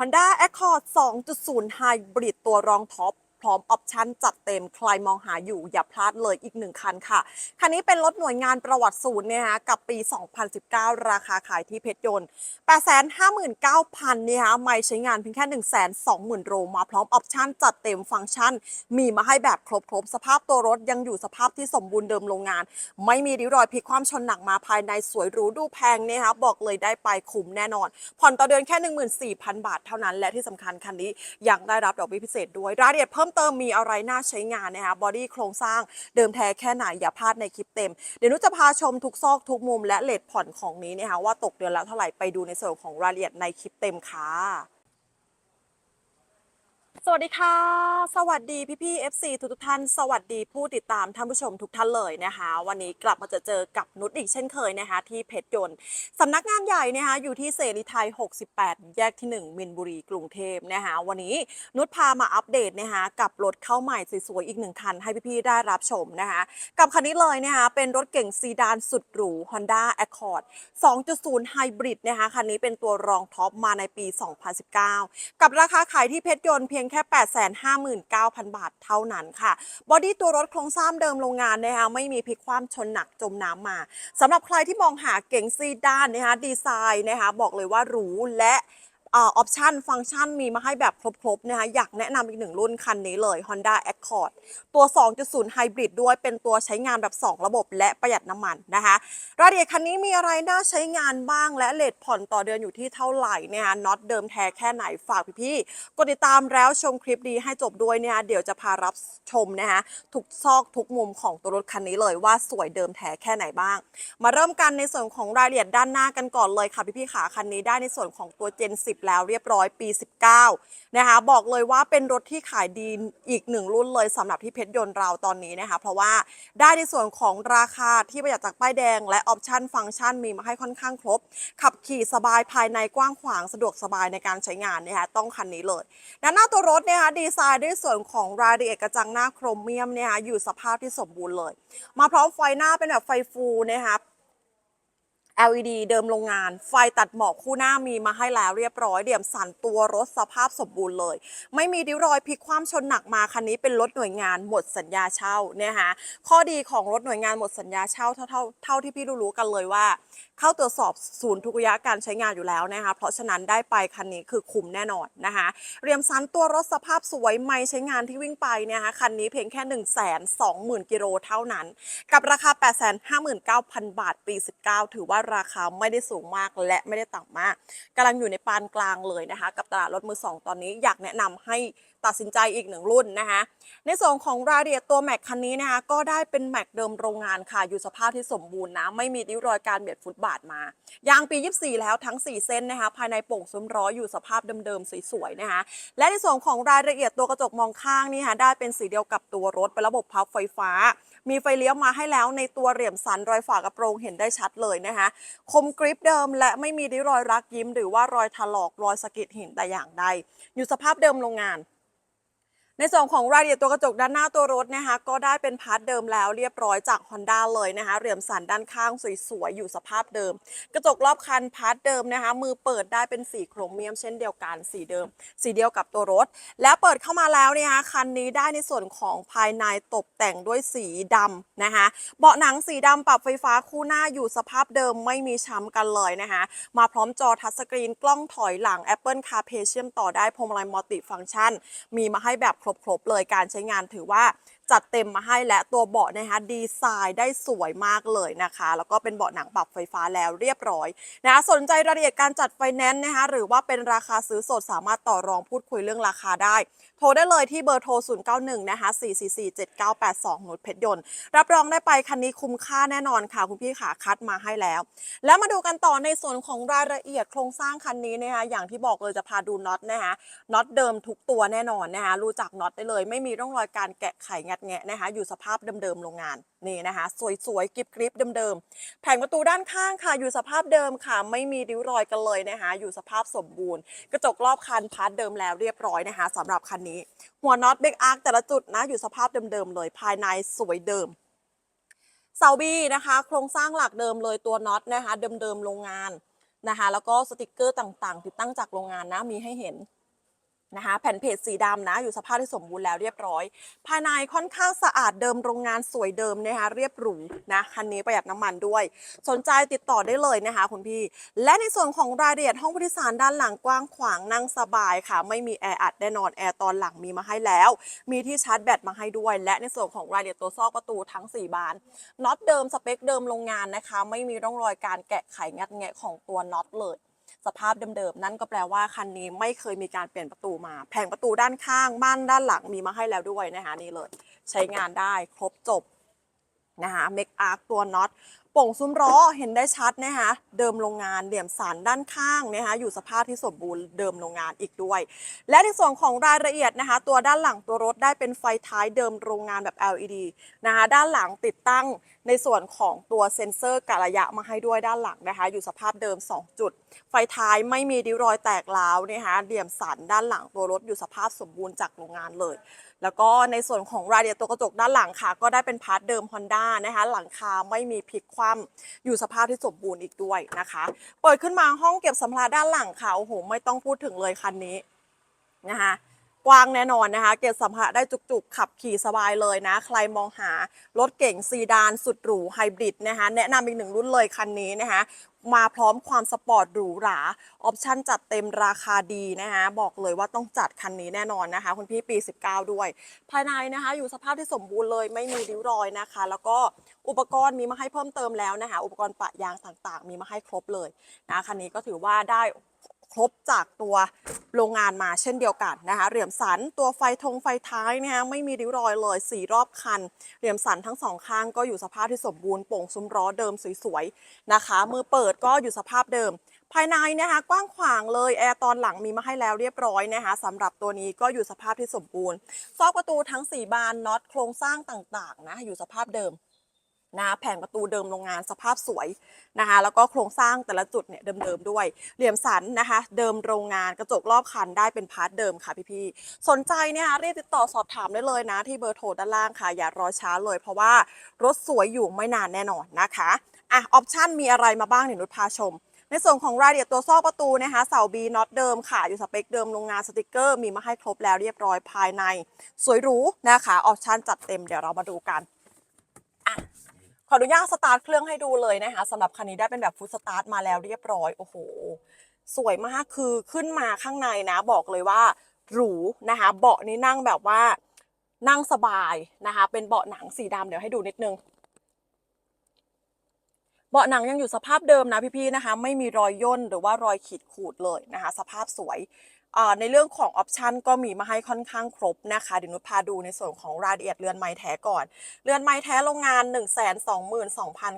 Honda Accord 2.0 Hybrid ตัวรองท็อป ร้อมออปชั่นจัดเต็มใครมองหาอยู่อย่าพลาดเลยอีกหนึ่งคันค่ะ คันนี้เป็นรถหน่วยงานประวัติศูนย์เนี่ยฮะกับปี 2019 ราคาขายที่เพชรยนต์ 859,000เนี่ยฮะไม่ใช้งานเพียงแค่ 120,000โลมาพร้อมออปชั่นจัดเต็มฟังก์ชัน มีมาให้แบบครบๆ สภาพตัวรถยังอยู่สภาพที่สมบูรณ์เดิมโรงงาน ไม่มีริ้วรอยพลิกความชนหนักมาภายในสวยหรูดูแพงเนี่ยฮะบอกเลยได้ไปคุ้มแน่นอน ผ่อนต่อเดือนแค่ 14,000 บาทเท่านั้น และที่สำคัญคันนี้ยังได้รับดอกเบี้ยพิเศษด้วยรายละเอียดเพิ่มเติมมีอะไรน่าใช้งานนะคะบอดี้โครงสร้างเดิมแท้แค่ไหนอย่าพลาดในคลิปเต็ม เดี๋ยวนุจะพาชมทุกซอกทุกมุมและเลทผ่อนของนี้นะคะว่าตกเดือนแล้วเท่าไหร่ไปดูในส่วนของรายละเอียดในคลิปเต็มค่ะ สวัสดีค่ะ สวัสดีพี่พี่ๆ FC ทุกทุกท่าน สวัสดีผู้ติดตามท่านผู้ชมทุกท่านเลยนะคะ วันนี้กลับมาเจอเจอกับนุชอีกเช่นเคยนะคะ ที่เพชรยนต์สำนักงานใหญ่นะคะอยู่ที่เสรีไทย 68 แยกที่ 1 มินบุรีกรุงเทพนะคะ วันนี้นุชพามาอัปเดตนะคะกับรถเข้าใหม่สวยๆอีกหนึ่งคัน ให้พี่พี่ได้รับชมนะคะ กับคันนี้เลยนะคะเป็นรถเก่งซีดานสุดหรู Honda Accord 2.0 Hybrid นะคะคันนี้เป็นตัวรองท็อปมาในปี 2019 กับราคาขายที่เพชรยนต์เพียงแค่ 859,000 บาทเท่านั้นค่ะ บอดี้ตัวรถโครงสร้างเดิมโรงงานนะคะไม่มีพลิกคว่ำชนหนักจมน้ำมาสำหรับใครที่มองหาเก๋งซีดานนะคะดีไซน์นะคะบอกเลยว่าหรูและ ออปชันฟังก์ชันมีมาให้แบบครบๆนะคะอยากแนะนำอีกหนึ่งรุ่นคันนี้เลย Honda Accord ตัว 2.0 Hybrid ด้วยเป็นตัวใช้งานแบบ 2 ระบบและประหยัดน้ำมันนะคะรายละเอียดคันนี้มีอะไรน่าใช้งานบ้างและเลทผ่อนต่อเดือนอยู่ที่เท่าไหร่นะคะน็อตเดิมแท้แค่ไหนฝากพี่ๆกดติดตามแล้วชมคลิปดีให้จบด้วยเนี่ยเดี๋ยวจะพารับชมนะคะทุกซอกทุกมุมของตัวรถคันนี้เลยว่าสวยเดิมแท้แค่ไหนบ้าง มาเริ่มกันในส่วนของรายละเอียดด้านหน้ากันก่อนเลยค่ะพี่ๆขาคันนี้ได้ในส่วนของตัว Gen 10แล้วเรียบร้อยปี 19 นะคะ บอกเลยว่าเป็นรถที่ขายดีอีกหนึ่งรุ่นเลยสำหรับที่เพชรยนต์เราตอนนี้นะคะ เพราะว่าได้ในส่วนของราคาที่ประหยัดจากป้ายแดง และออปชันฟังก์ชันมีมาให้ค่อนข้างครบ ขับขี่สบายภายในกว้างขวางสะดวกสบายในการใช้งานนะคะต้องคันนี้เลยด้านหน้าตัวรถเนี่ยคะดีไซน์ด้วยส่วนของรายละเอียดกระจังหน้าโครเมียมเนี่ยคะอยู่สภาพที่สมบูรณ์เลย มาพร้อมไฟหน้าเป็นแบบไฟฟูนะคะ LED เดิมโรงงาน ไฟตัดหมอกคู่หน้ามีมาให้แล้วเรียบร้อยเดี่ยมสันตัวรถสภาพสมบูรณ์เลย ไม่มีริ้วรอยพลิกคว่ำชนหนักมาคันนี้เป็นรถหน่วยงานหมดสัญญาเช่าเนะคะข้อดีของรถหน่วยงานหมดสัญญาเช่าเท่าเท่าเท่าที่พี่รู้กันเลยว่า เข้าตรวจสอบศูนย์ทุกระยะการใช้งานอยู่แล้วนะคะเพราะฉะนั้นได้ไปคันนี้คือคุ้มแน่นอนนะคะเรียมสันตัวรถสภาพสวยไม่ใช้งานที่วิ่งไปเนยนะคะคันนี้เพียงแค่1 2 0 0 0 0กิโลเท่านั้น กับราคา 859,000 บาทปี 19 ถือว่าราคาไม่ได้สูงมากและไม่ได้ต่ำมากกำลังอยู่ในปานกลางเลยนะคะ กับตลาดรถมือสองตอนนี้อยากแนะนำให้ตัดสินใจอีกหนึ่งรุ่นนะคะในส่วนของรายละเอียดตัวแม็กคันนี้นะคะก็ได้เป็นแม็กเดิมโรงงานค่ะ อยู่สภาพที่สมบูรณ์นะ ไม่มีริ้วรอยการเบียดฟุตบาทมายางปี 24 แล้วทั้ง 4 เส้นนะคะภายในโป่งซุ้มล้ออยู่สภาพเดิมๆสวยๆนะคะและในส่วนของรายละเอียดตัวกระจกมองข้างนี่ค่ะได้เป็นสีเดียวกับตัวรถเป็นระบบพับไฟฟ้า มีไฟเลี้ยวมาให้แล้วในตัวเหลี่ยมสันรอยฝากระโปรงเห็นได้ชัดเลยนะคะคมกริปเดิมและไม่มีริ้วรอยรักยิ้ม หรือว่ารอยถลอกรอยสะก็ดหินแต่อย่างใดอยู่สภาพเดิมโรงงาน ในส่วนของรายละเอียดตัวกระจกด้านหน้าตัวรถนะคะ ก็ได้เป็นพาร์ทเดิมแล้วเรียบร้อยจาก Honda เลยนะคะเหลี่ยมสันด้านข้างสวยๆ อยู่สภาพเดิม กระจกรอบคันพาร์ทเดิมนะคะ มือเปิดได้เป็นสีโครเมียมเช่นเดียวกันสีเดิม สีเดียวกับตัวรถ แล้วเปิดเข้ามาแล้วเนี่ยนะคะคันนี้ได้ในส่วนของภายในตกแต่งด้วยสีดำนะคะ เบาะหนังสีดำปรับไฟฟ้าคู่หน้าอยู่สภาพเดิมไม่มีช้ำกันเลยนะคะ มาพร้อมจอทัชสกรีนกล้องถอยหลัง Apple CarPlay เชื่อมต่อได้พวงมาลัยมัลติฟังก์ชัน มีมาให้แบบครบๆเลยการใช้งานถือว่า จัดเต็มมาให้และตัวเบาะนะคะดีไซน์ได้สวยมากเลยนะคะ แล้วก็เป็นเบาะหนังปรับไฟฟ้าแล้วเรียบร้อยนะะสนใจรายละเอียดการจัดไฟแนนซ์นะคะหรือว่าเป็นราคาซื้อสดสามารถต่อรองพูดคุยเรื่องราคาได้ โทรได้เลยที่เบอร์โทร 091 นะคะ 4447982นุชเพชรยนต์ รับรองได้ไปคันนี้คุ้มค่าแน่นอนค่ะ คุณพี่ขาคัดมาให้แล้ว แล้วมาดูกันต่อในส่วนของรายละเอียดโครงสร้างคันนี้นะคะอย่างที่บอกเลยจะพาดูน็อตนะคะน็อตเดิมทุกตัวแน่นอนนะคะรู้จักน็อตได้เลย ไม่มีร่องรอยการแกะไขงัดแงะนะคะอยู่สภาพเดิมๆโรงงานนี่นะคะ สวยๆกริบกริบเดิมๆแผงประตูด้านข้างค่ะ อยู่สภาพเดิมค่ะ ไม่มีริ้วรอยกันเลยนะคะ อยู่สภาพสมบูรณ์ กระจกรอบคันพาร์ทเดิมแล้วเรียบร้อยนะคะสำหรับคันนี้ หัวน็อตเบรกอาร์คแต่ละจุดนะอยู่สภาพเดิมๆเลยภายในสวยเดิมเสาบีนะคะ โครงสร้างหลักเดิมเลยตัวน็อตนะคะ เดิมๆโรงงานนะคะ แล้วก็สติกเกอร์ต่างๆ ติดตั้งจากโรงงานนะมีให้เห็น นะคะแผ่นเพจสีดำนะอยู่สภาพที่สมบูรณ์แล้วเรียบร้อย ภายในค่อนข้างสะอาดเดิมโรงงานสวยเดิมนะคะเรียบหรูนะคันนี้ประหยัดน้ำมันด้วย สนใจติดต่อได้เลยนะคะคุณพี่ และในส่วนของรายละเอียดห้องผู้โดยสารด้านหลังกว้างขวางนั่งสบายค่ะ ไม่มีแอร์อัดแน่นอนแอร์ตอนหลังมีมาให้แล้ว มีที่ชาร์จแบตมาให้ด้วย และในส่วนของรายละเอียดตัวซอกประตูทั้ง 4 บานน็อตเดิมสเปคเดิมโรงงานนะคะ ไม่มีร่องรอยการแกะไขงัดแงะของตัวน็อตเลย สภาพเดิมๆนั่นก็แปลว่าคันนี้ไม่เคยมีการเปลี่ยนประตูมา แผงประตูด้านข้างบ้านด้านหลังมีมาให้แล้วด้วยนะคะนี่เลย ใช้งานได้ครบจบนะคะเมคอาร์ตัวน็อต ป่งซุ้มล้อเห็นได้ชัดนะคะเดิมโรงงานเหลี่ยมสันด้านข้างนะคะอยู่สภาพที่สมบูรณ์เดิมโรงงานอีกด้วย และในส่วนของรายละเอียดนะคะ ตัวด้านหลังตัวรถได้เป็นไฟท้ายเดิมโรงงานแบบ LED นะคะด้านหลังติดตั้งในส่วนของตัวเซ็นเซอร์กะระยะมาให้ด้วยด้านหลังนะคะ อยู่สภาพเดิม 2 จุด ไฟท้ายไม่มีริ้วรอยแตกร้าวนะคะเหลี่ยมสันด้านหลังตัวรถอยู่สภาพสมบูรณ์จากโรงงานเลย แล้วก็ในส่วนของรายละเอียดตัวกระจกด้านหลังค่ะ ก็ได้เป็นพาร์ทเดิม Honda นะคะ หลังคาไม่มีพลิกคว่ำอยู่สภาพที่สมบูรณ์อีกด้วยนะคะ เปิดขึ้นมาห้องเก็บสัมภาระด้านหลังค่ะ โอ้โห ไม่ต้องพูดถึงเลยคันนี้นะคะ กว้างแน่นอนนะคะ เก็บสัมภาระได้จุกๆ ขับขี่สบายเลยนะ ใครมองหารถเก่งซีดานสุดหรูไฮบริดนะคะ แนะนำอีกหนึ่งรุ่นเลยคันนี้นะคะ มาพร้อมความสปอร์ตหรูหรา ออปชั่นจัดเต็มราคาดีนะคะ บอกเลยว่าต้องจัดคันนี้แน่นอนนะคะ คุณพี่ปี 19 ด้วย ภายในนะคะ อยู่สภาพที่สมบูรณ์เลยไม่มีริ้วรอยนะคะ แล้วก็อุปกรณ์มีมาให้เพิ่มเติมแล้วนะคะ อุปกรณ์ปะยางต่างๆ มีมาให้ครบเลยนะคันนี้ก็ถือว่าได้ ครบจากตัวโรงงานมาเช่นเดียวกันนะคะเหลี่ยมสันตัวไฟทงไฟท้ายนะคะไม่มีริ้วรอยเลยสี่รอบคัน เหลี่ยมสันทั้งสองข้างก็อยู่สภาพที่สมบูรณ์โป่งซุ้มล้อเดิมสวยๆนะคะมือเปิดก็อยู่สภาพเดิม ภายในนะคะกว้างขวางเลยแอร์ตอนหลังมีมาให้แล้วเรียบร้อยนะคะสำหรับตัวนี้ก็อยู่สภาพที่สมบูรณ์ซอกประตูทั้ง 4 บานน็อตโครงสร้างต่างๆนะอยู่สภาพเดิม นะแผงประตูเดิมโรงงานสภาพสวยนะคะแล้วก็โครงสร้างแต่ละจุดเนี่ยเดิมๆด้วย เหลี่ยมสันนะคะ เดิมโรงงานกระจกรอบคันได้เป็นพาร์ทเดิมค่ะพี่ๆสนใจเนี่ยคะรีบติดต่อสอบถามได้เลยนะ ที่เบอร์โทรด้านล่างค่ะ อย่ารอช้าเลยเพราะว่ารถสวยอยู่ไม่นานแน่นอนนะคะอะออปชั่นมีอะไรมาบ้างเดี๋ยนุชพาชมในส่วนของรายละเอียดตัวซอกประตูนะคะเสาบีน็อตเดิมค่ะ อยู่สเปคเดิมโรงงานสติกเกอร์มีมาให้ครบแล้วเรียบร้อยภายใน สวยหรูนะคะ ออปชั่นจัดเต็มเดี๋ยวเรามาดูกัน ขออนุญาตสตาร์ทเครื่องให้ดูเลยนะคะสำหรับคันนี้ได้เป็นแบบฟุตสตาร์ทมาแล้วเรียบร้อยโอ้โห สวยมากคือขึ้นมาข้างในนะ บอกเลยว่าหรูนะคะเบาะนี้นั่งแบบว่านั่งสบายนะคะ เป็นเบาะหนังสีดำเดี๋ยวให้ดูนิดนึงเบาะหนังยังอยู่สภาพเดิมนะพี่ๆนะคะ ไม่มีรอยย่นหรือว่ารอยขีดขูดเลยนะคะ สภาพสวย ในเรื่องของออปชันก็มีมาให้ค่อนข้างครบนะคะ เดี๋ยวนุชพาดูในส่วนของรายละเอียดเรือนไม้แท้ก่อน เรือนไม้แท้โรงงาน 1 2 2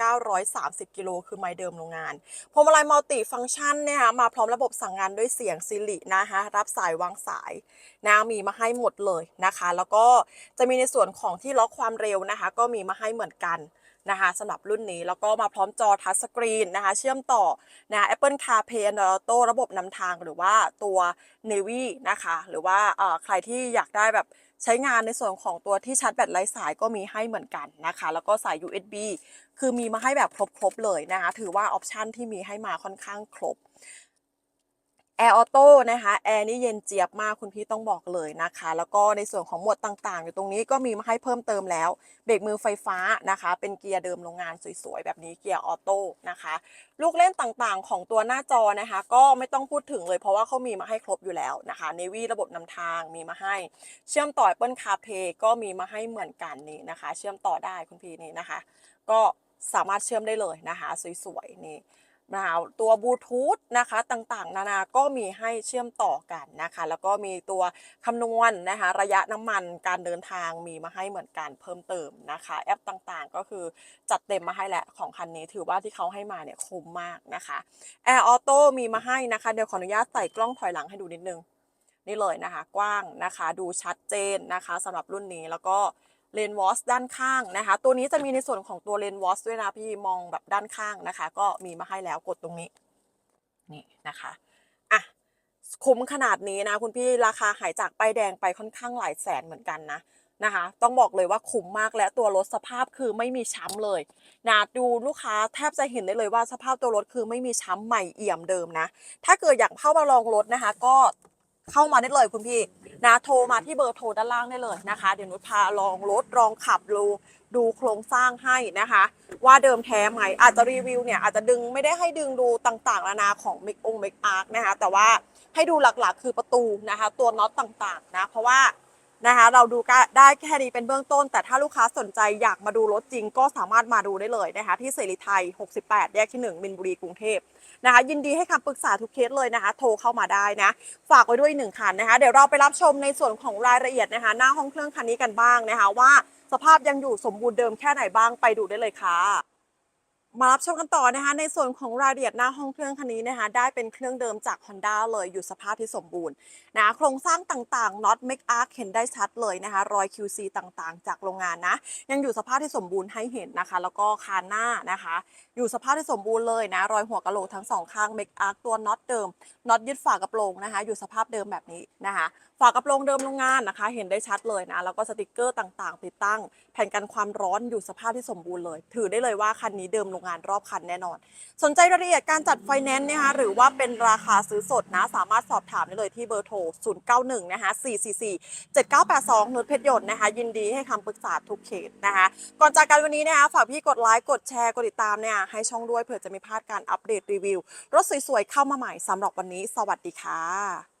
9 3 0 กิโลคือไม้เดิมโรงงานพวงมาลัยมัลติฟังก์ชันเนี่ยค่ะมาพร้อมระบบสั่งงานด้วยเสียงซิรินะคะรับสายวางสายนะมีมาให้หมดเลยนะคะ แล้วก็จะมีในส่วนของที่ล็อกความเร็วนะคะ ก็มีมาให้เหมือนกัน นะคะสำหรับรุ่นนี้แล้วก็มาพร้อมจอทัชสกรีนนะคะเชื่อมต่อนะ Apple CarPlay Android Auto ระบบนำทางหรือว่าตัว Navy นะคะ หรือว่าใครที่อยากได้แบบใช้งานในส่วนของตัวที่ชาร์จแบตไร้สายก็มีให้เหมือนกันนะคะ แล้วก็สาย USB คือมีมาให้แบบครบๆเลยนะคะ ถือว่าออปชันที่มีให้มาค่อนข้างครบ แอร์ออโต้นะคะแอร์นี่เย็นเจี๊ยบมากคุณพี่ต้องบอกเลยนะคะ แล้วก็ในส่วนของหมวดต่างๆ อยู่ตรงนี้ก็มีมาให้เพิ่มเติมแล้ว เบรกมือไฟฟ้านะคะ เป็นเกียร์เดิมโรงงานสวยๆ แบบนี้เกียร์ออโต้นะคะ ลูกเล่นต่างๆ ของตัวหน้าจอนะคะ ก็ไม่ต้องพูดถึงเลยเพราะว่าเขามีมาให้ครบอยู่แล้วนะคะ Navy ระบบนำทางมีมาให้ เชื่อมต่อ Apple CarPlay ก็มีมาให้เหมือนกันนี่นะคะ เชื่อมต่อได้คุณพี่นี่นะคะ ก็สามารถเชื่อมได้เลยนะคะ สวยๆนี่ นะคะตัวบลูทูธนะคะต่างๆ นานาก็มีให้เชื่อมต่อกันนะคะ แล้วก็มีตัวคำนวณนะคะระยะน้ำมันการเดินทางมีมาให้เหมือนกันเพิ่มเติมนะคะ แอปต่างๆ ก็คือจัดเต็มมาให้แหละของคันนี้ถือว่าที่เขาให้มาเนี่ยคุ้มมากนะคะแอร์ออโต้มีมาให้นะคะ เดี๋ยวขออนุญาตใส่กล้องถอยหลังให้ดูนิดนึงนี่เลยนะคะ กว้างนะคะ ดูชัดเจนนะคะสำหรับรุ่นนี้แล้วก็ เลนวอสด้านข้างนะคะ ตัวนี้จะมีในส่วนของตัวเลนวอสด้วยนะพี่มองแบบด้านข้างนะคะ ก็มีมาให้แล้วกดตรงนี้นี่นะคะอะคุ้มขนาดนี้นะคุณพี่ราคาหายจากป้ายแดงไปค่อนข้างหลายแสนเหมือนกันนะนะคะ ต้องบอกเลยว่าคุ้มมากและตัวรถสภาพคือไม่มีช้ำเลยนะดูลูกค้าแทบจะเห็นได้เลยว่าสภาพตัวรถคือไม่มีช้ำใหม่เอี่ยมเดิมนะ ถ้าเกิดอยากเข้ามาลองรถนะคะ ก็ เข้ามาได้เลยคุณพี่นะโทรมาที่เบอร์โทรด้านล่างได้เลยนะคะ เดี๋ยวนุชพาลองรถลองขับดูดูโครงสร้างให้นะคะ ว่าเดิมแท้ไหมอาจจะรีวิวเนี่ยอาจจะดึงไม่ได้ให้ดึงดูต่างๆนานาของมิกองมิกอาร์คนะคะแต่ว่าให้ดูหลักๆ คือประตูนะคะ ตัวน็อตต่างๆนะเพราะว่า นะคะเราดูได้แค่นี้เป็นเบื้องต้น แต่ถ้าลูกค้าสนใจอยากมาดูรถจริงก็สามารถมาดูได้เลยนะคะที่เสรีไทย 68 แยกที่ 1 มินบุรีกรุงเทพนะคะยินดีให้คำปรึกษาทุกเคสเลยนะคะ โทรเข้ามาได้นะ ฝากไว้ด้วยหนึ่งคันนะคะ เดี๋ยวเราไปรับชมในส่วนของรายละเอียดนะคะ หน้าห้องเครื่องคันนี้กันบ้างนะคะ ว่าสภาพยังอยู่สมบูรณ์เดิมแค่ไหนบ้างไปดูได้เลยค่ะ มารับชมกันต่อนะคะในส่วนของรายละเอียดหน้าห้องเครื่องคันนี้นะคะได้เป็นเครื่องเดิมจาก Honda เลยอยู่สภาพที่สมบูรณ์นะโครงสร้างต่างๆน็อต Make Arc เห็นได้ชัดเลยนะคะรอย QC ต่างๆ จากโรงงานนะยังอยู่สภาพที่สมบูรณ์ให้เห็นนะคะ แล้วก็คานหน้านะคะ อยู่สภาพที่สมบูรณ์เลยนะรอยหัวกะโหลกทั้งสองข้าง Make Arc ตัวน็อตเดิมน็อตยึดฝากระโปรงนะคะ อยู่สภาพเดิมแบบนี้นะคะฝากระโปรงเดิมโรงงานนะคะ เห็นได้ชัดเลยนะแล้วก็สติกเกอร์ต่างๆ ติดตั้ง แผ่นกันความร้อนอยู่สภาพที่สมบูรณ์เลย ถือได้เลยว่าคันนี้เดิมโรงงานรอบคันแน่นอน สนใจรายละเอียดการจัดไฟแนนซ์นะคะหรือว่าเป็นราคาซื้อสดนะสามารถสอบถามได้เลยที่เบอร์โทร 091 นะคะ 444 7982นุชเพชรยนต์นะคะยินดีให้คำปรึกษาทุกเขตนะคะก่อนจากกันวันนี้นะคะฝากพี่กดไลค์กดแชร์กดติดตามเนี่ยให้ช่องด้วยเผื่อจะไม่พลาดการอัปเดตรีวิว รถสวยๆเข้ามาใหม่สำหรับวันนี้ สวัสดีค่ะ